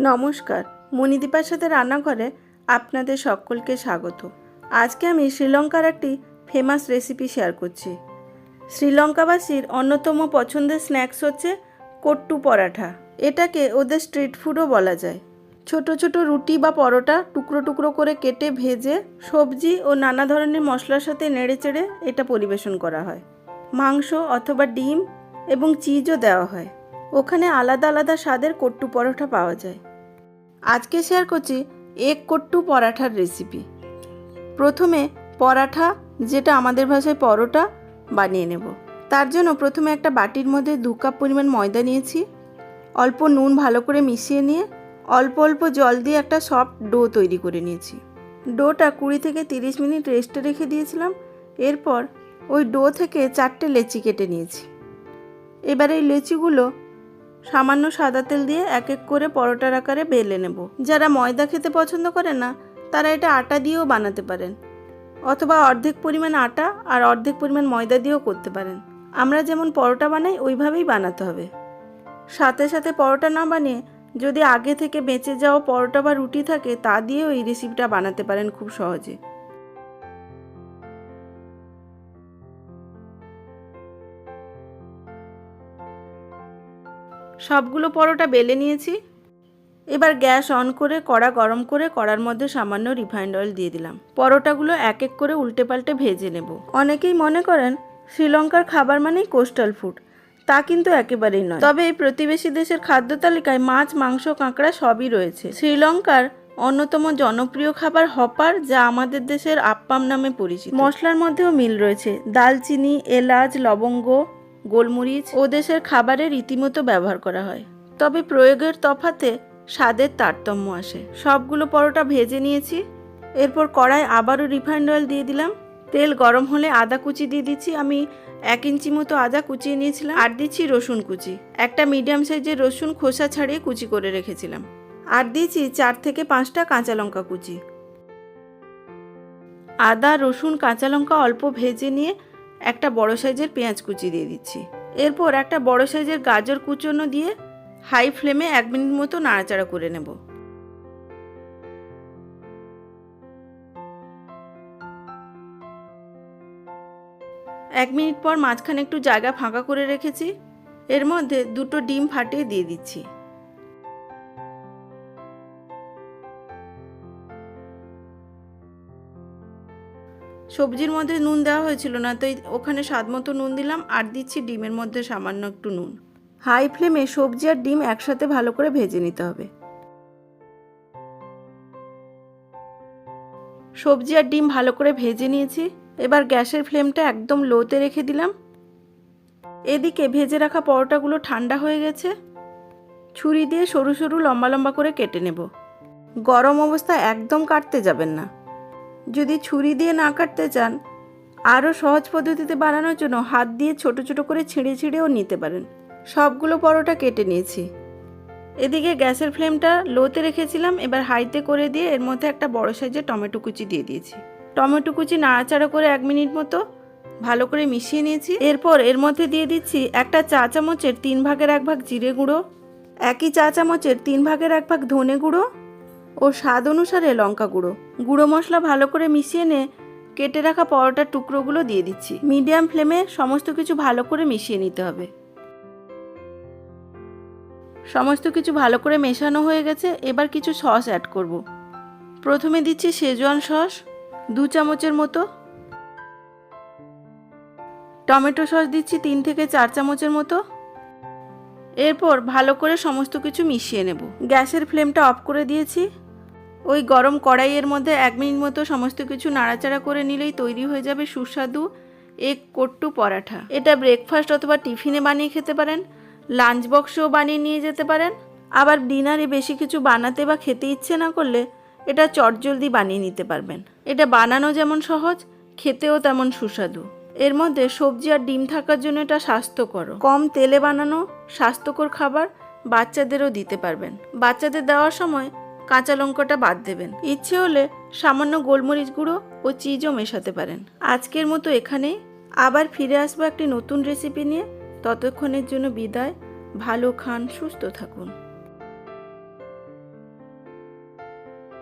নমস্কার মণিদীপার সাথে রান্নাঘরে আপনাদের সকলকে স্বাগত। আজকে আমি শ্রীলঙ্কার একটি ফেমাস রেসিপি শেয়ার করছি। শ্রীলঙ্কাবাসীর অন্যতম পছন্দের স্ন্যাক্স হচ্ছে কট্টু পরাঠা। এটাকে ওদের স্ট্রিট ফুডও বলা যায়। ছোট ছোট রুটি বা পরোটা টুকরো টুকরো করে কেটে ভেজে সবজি ও নানা ধরনের মশলার সাথে নেড়েচেড়ে এটা পরিবেশন করা হয়। মাংস অথবা ডিম এবং চিজও দেওয়া হয়। ওখানে আলাদা আলাদা স্বাদের কট্টু পরোটা পাওয়া যায়। আজকে শেয়ার করছি এক কট্টু পরাঠার রেসিপি প্রথমে পরাঠা, যেটা আমাদের ভাষায় পরোটা, বানিয়ে নেব। তার জন্য প্রথমে একটা বাটির মধ্যে দু কাপ পরিমাণ ময়দা নিয়েছি। অল্প নুন ভালো করে মিশিয়ে নিয়ে অল্প অল্প জল দিয়ে একটা সফট ডো তৈরি করে নিয়েছি। ডোটা কুড়ি থেকে তিরিশ মিনিট রেস্টে রেখে দিয়েছিলাম। এরপর ওই ডো থেকে চারটে লেচি কেটে নিয়েছি। এবার এই লেচিগুলো সামান্য সাদা তেল দিয়ে এক এক করে পরোটার আকারে বেলে নেব। যারা ময়দা খেতে পছন্দ করে না, তারা এটা আটা দিয়েও বানাতে পারেন। অথবা অর্ধেক পরিমাণ আটা আর অর্ধেক পরিমাণ ময়দা দিয়েও করতে পারেন। আমরা যেমন পরোটা বানাই, ওইভাবেই বানাতে হবে। সাথে সাথে পরোটা না বানিয়ে যদি আগে থেকে বেঁচে যাওয়া পরোটা বা রুটি থাকে, তা দিয়েও এই রেসিপিটা বানাতে পারেন খুব সহজে। সবগুলো পরোটা বেলে নিয়েছি। এবার গ্যাস অন করে, কড়া গরম করে, কড়ার মধ্যে সামান্য রিফাইন্ড অয়েল দিয়ে দিলাম। পরোটাগুলো এক এক করে উল্টে পাল্টে ভেজে নেব। অনেকেই মনে করেন, শ্রীলঙ্কার খাবার মানেই কোস্টাল ফুড তা কিন্তু একেবারেই নয়। তবে এই প্রতিবেশী দেশের খাদ্য তালিকায় মাছ, মাংস, কাঁকড়া সবই রয়েছে। শ্রীলঙ্কার অন্যতম জনপ্রিয় খাবার হপার, যা আমাদের দেশের আপ্পাম নামে পরিচিত। মশলার মধ্যেও মিল রয়েছে। দালচিনি, এলাচ, লবঙ্গ গোলমরিচ ও দেশের খাবারে রীতিমতো ব্যবহার করা হয়। তবে প্রয়োগের তফাতে স্বাদের তারতম্য আসে। সবগুলো পরোটা ভেজে নিয়েছি। এরপর কড়াই আবারও রিফাইন্ড অয়েল দিয়ে দিলাম। তেল গরম হলে আদা কুচি দিয়ে দিচ্ছি। আমি এক ইঞ্চি মতো আদা কুচিয়ে নিয়েছিলাম। আর দিচ্ছি রসুন কুচি। একটা মিডিয়াম সাইজের রসুন খোসা ছাড়িয়ে কুচি করে রেখেছিলাম। আর দিয়েছি চার থেকে পাঁচটা কাঁচা লঙ্কা কুচি। আদা, রসুন, কাঁচা লঙ্কা অল্প ভেজে নিয়ে একটা বড় সাইজের পেঁয়াজ কুচি দিয়ে দিচ্ছি। এরপর একটা বড় সাইজের গাজর কুচনো দিয়ে হাই ফ্লেমে এক মিনিট মতো নাড়াচাড়া করে নেব। এক মিনিট পর মাঝখানে একটু জায়গা ফাঁকা করে রেখেছি। এর মধ্যে দুটো ডিম ফাটিয়ে দিয়ে দিচ্ছি। সবজির মধ্যে নুন দেওয়া হয়েছিল না, তাই ওখানে স্বাদ মতো নুন দিলাম আর দিচ্ছি ডিমের মধ্যে সামান্য একটু নুন। হাই ফ্লেমে সবজি আর ডিম একসাথে ভালো করে ভেজে নিতে হবে। সবজি আর ডিম ভালো করে ভেজে নিয়েছি। এবার গ্যাসের ফ্লেমটা একদম লোতে রেখে দিলাম। এদিকে ভেজে রাখা পরোটাগুলো ঠান্ডা হয়ে গেছে। ছুরি দিয়ে সরু সরু লম্বা লম্বা করে কেটে নেব। গরম অবস্থা একদম কাটতে যাবেন না। যদি ছুরি দিয়ে না কাটতে চান, আরও সহজ পদ্ধতিতে বানানোর জন্য হাত দিয়ে ছোট ছোট করে ছিঁড়ে ছিঁড়েও নিতে পারেন। সবগুলো পরোটা কেটে নিয়েছি। এদিকে গ্যাসের ফ্লেমটা লোতে রেখেছিলাম, এবার হাইতে করে দিয়ে এর মধ্যে একটা বড় সাইজের টমেটো কুচি দিয়ে দিয়েছি। টমেটো কুচি নাড়াচাড়া করে এক মিনিট মতো ভালো করে মিশিয়ে নিয়েছি। এরপর এর মধ্যে দিয়ে দিচ্ছি একটা চা চামচের তিন ভাগের এক ভাগ জিরে গুঁড়ো, একই চা চামচের তিন ভাগের এক ভাগ ধনে গুঁড়ো ও স্বাদ অনুসারে লঙ্কা গুঁড়ো। গুঁড়ো মশলা ভালো করে মিশিয়ে নিয়ে কেটে রাখা পরোটার টুকরোগুলো দিয়ে দিচ্ছি। মিডিয়াম ফ্লেমে সমস্ত কিছু ভালো করে মিশিয়ে নিতে হবে। সমস্ত কিছু ভালো করে মেশানো হয়ে গেছে, এবার কিছু সস অ্যাড করব। প্রথমে দিচ্ছি শেজওয়ান সস, দু চামচের মতো। টমেটো সস দিচ্ছি তিন থেকে চার চামচের মতো। এরপর ভালো করে সমস্ত কিছু মিশিয়ে নেব। গ্যাসের ফ্লেমটা অফ করে দিয়েছি। ওই গরম কড়াইয়ের মধ্যে এক মিনিট মতো সমস্ত কিছু নাড়াচাড়া করে নিলেই তৈরি হয়ে যাবে সুস্বাদু এক কট্টু পরাঠা। এটা ব্রেকফাস্ট অথবা টিফিনে বানিয়ে খেতে পারেন লাঞ্চ বক্সেও বানিয়ে নিয়ে যেতে পারেন। আবার ডিনারে বেশি কিছু বানাতে বা খেতে ইচ্ছে না করলে এটা চটজলদি বানিয়ে নিতে পারবেন। এটা বানানো যেমন সহজ, খেতেও তেমন সুস্বাদু। এর মধ্যে সবজি আর ডিম থাকার জন্য এটা স্বাস্থ্যকর। কম তেলে বানানো স্বাস্থ্যকর খাবার বাচ্চাদেরও দিতে পারবেন। বাচ্চাদের দেওয়ার সময় কাঁচা লঙ্কাটা বাদ দেবেন। ইচ্ছে হলে সামান্য গোলমরিচ গুঁড়ো ও চিজও মেশাতে পারেন। আজকের মতো এখানেই আবার ফিরে আসব একটি নতুন রেসিপি নিয়ে। ততক্ষণের জন্য বিদায়। ভালো খান, সুস্থ থাকুন।